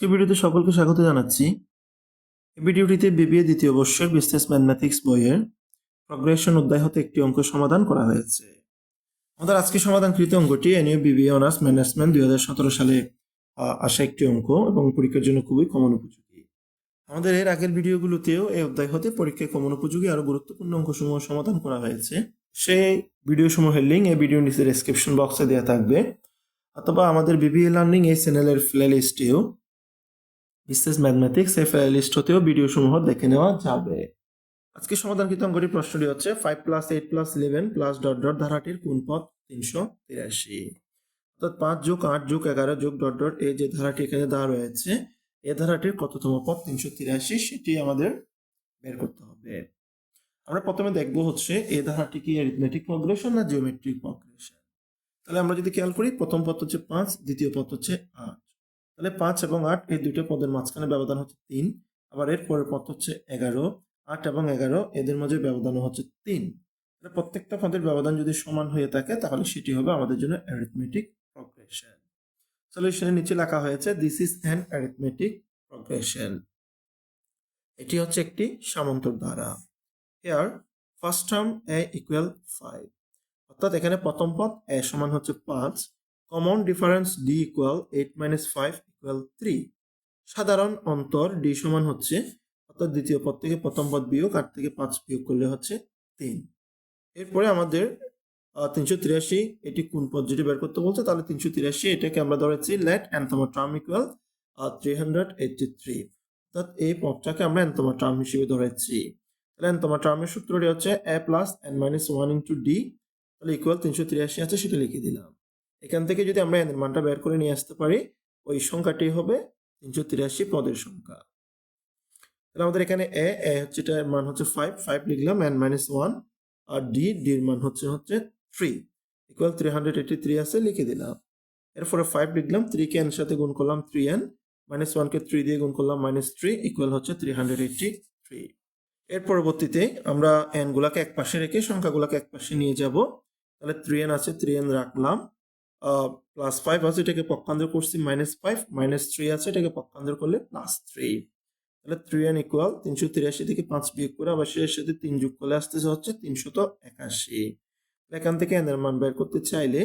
আজকে ভিডিওতে সকলকে স্বাগত জানাচ্ছি। এই ভিডিওটিতে বিবিএ দ্বিতীয় বর্ষের বিজনেস ম্যাথমেটিক্স বইয়ের প্রগ্রেশন অধ্যায় হতে একটি অঙ্ক সমাধান করা হয়েছে। আমাদের আজকে সমাধানকৃত অঙ্কটি এনইউ বিবিএ অনার্স ম্যানেজমেন্ট দুই হাজার সতেরো সালে আসা একটি অঙ্ক এবং পরীক্ষার জন্য খুবই কমন উপযোগী। আমাদের এর আগের ভিডিওগুলোতেও এই অধ্যায় হতে পরীক্ষায় কমন উপযোগী আরও গুরুত্বপূর্ণ অঙ্কসমূহ সমাধান করা হয়েছে। সেই ভিডিও সমূহের লিঙ্ক এই ভিডিও নিচে ডেসক্রিপশন বক্সে দেওয়া থাকবে। অথবা আমাদের বিবিএ লার্নিং এই চ্যানেলের প্লে লিস্টেও বিশেষ ম্যাথমেটিক্স প্লে লিস্ট হতেও ভিডিও সমূহ দেখে নেওয়া যাবে। আজকে সমাধানকৃত অঙ্কটি প্রশ্নটি হচ্ছে five plus eight plus eleven plus dot dot ধারাটির কোন পথ তিনশো তিরাশি। অর্থাৎ পাঁচ যোগ আট যোগ এগারো যোগ ডট ডট এই যে ধারাটি এখানে দেওয়া রয়েছে এ ধারাটির কততম পথ তিনশো তিরাশি সেটি আমাদের বের করতে হবে। আমরা প্রথমে দেখব হচ্ছে এ ধারাটি কি অ্যারিথমেটিক প্রগ্রেশন না জিওমেট্রিক প্রগ্রেশন তাহলে আমরা যদি খেয়াল করি, প্রথম পথ হচ্ছে পাঁচ, দ্বিতীয় পথ হচ্ছে আট। তাহলে পাঁচ এবং আট এই দুটো পদের মাঝখানে ব্যবধান হচ্ছে তিন, আবার এর পরের পদ হচ্ছে এগারো, আট এবং এগারো এদের মাঝে ব্যবধান হচ্ছে তিন। তাহলে প্রত্যেকটা পদের ব্যবধান যদি সমান হয়ে থাকে, তাহলে সেটি হবে আমাদের জন্য অ্যারিথমেটিক প্রগ্রেশন সলিউশনের নিচে লেখা হয়েছে this is an arithmetic progression এটি হচ্ছে একটি সামান্তর ধারা here first term A equal five অর্থাৎ এখানে প্রথম পদ এ সমান হচ্ছে পাঁচ। Common difference D equal eight minus five equal three সাধারণ অন্তর ডি সমান হচ্ছে, অর্থাৎ দ্বিতীয় পদ থেকে প্রথম পদ বিয়োগ আট থেকে পাঁচ বিয়োগ করলে হচ্ছে তিন। এরপরে আমাদের তিনশো তিরাশি, এটি কোন পদ যেটি বের করতে বলছে, তাহলে তিনশো তিরাশি, এটাকে আমরা ধরেছি let অ্যান্থমা term equal three hundred eighty three অর্থাৎ এই পদটাকে আমরা অ্যান্থমা টার্ম হিসেবে ধরেছি। তাহলে অ্যান্থমা টার্মের সূত্রটি হচ্ছে a plus n minus one into d তাহলে ইকুয়াল তিনশো তিরাশি আছে, সেটা লিখে দিলাম। এখান থেকে যদি আমরা এনের মানটা বের করে নিয়ে আসতে পারি ওই সংখ্যাটি হবে তিনশো তিরাশি পদের সংখ্যা। তাহলে আমাদের এখানে এ এ হচ্ছে এটার মান হচ্ছে ফাইভ ফাইভ লিখলাম এন মাইনাস ওয়ান আর ডি ডির মান হচ্ছে হচ্ছে three equal three hundred eighty three আছে, লিখে দিলাম। এরপরে ফাইভ লিখলাম থ্রি কে এন সাথে গুণ করলাম থ্রি এন মাইনাস ওয়ানকে থ্রি দিয়ে গুণ করলাম মাইনাস থ্রি ইকুয়াল হচ্ছে থ্রি হান্ড্রেড এইটি থ্রি এর পরবর্তীতে আমরা এন গুলাকে এক পাশে রেখে সংখ্যাগুলোকে এক পাশে নিয়ে যাব। তাহলে থ্রি এন আছে থ্রি এন রাখলাম। প্লাস ফাইভ আছে, এটাকে পক্ষান্তর করছি মাইনাস ফাইভ মাইনাস থ্রি আছে, এটাকে পক্ষান্তর করলে প্লাস থ্রি তাহলে থ্রি এন ইকুয়াল তিনশো তিরাশি থেকে পাঁচ বিয়োগ করে আবার শেষের সাথে তিন যোগ করলে আসতেছে হচ্ছে তিনশত একাশি। এখান থেকে এন এর মান বের করতে চাইলে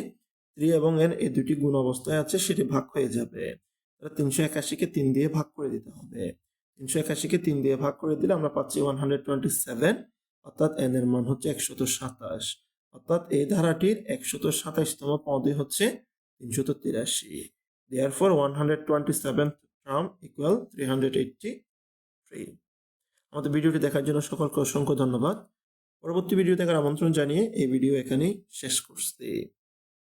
থ্রি এবং এন এই দুটি গুণ অবস্থায় আছে, সেটি ভাগ হয়ে যাবে। তাহলে তিনশো একাশিকে তিন দিয়ে ভাগ করে দিতে হবে। তিনশো একাশিকে তিন দিয়ে ভাগ করে দিলে আমরা পাচ্ছি ওয়ান হান্ড্রেড টোয়েন্টি সেভেন অর্থাৎ এন এর মান হচ্ছে একশত সাতাশ। অর্থাৎ এই ধারাটির একশত সাতাশতম পদে হচ্ছে তিনশত তিরাশি। Therefore one hundred twenty seven equal three hundred eighty three আমাদের ভিডিওটি দেখার জন্য সকলকে অসংখ্য ধন্যবাদ। পরবর্তী ভিডিও দেখার আমন্ত্রণ জানিয়ে এই ভিডিও এখানেই শেষ করছি।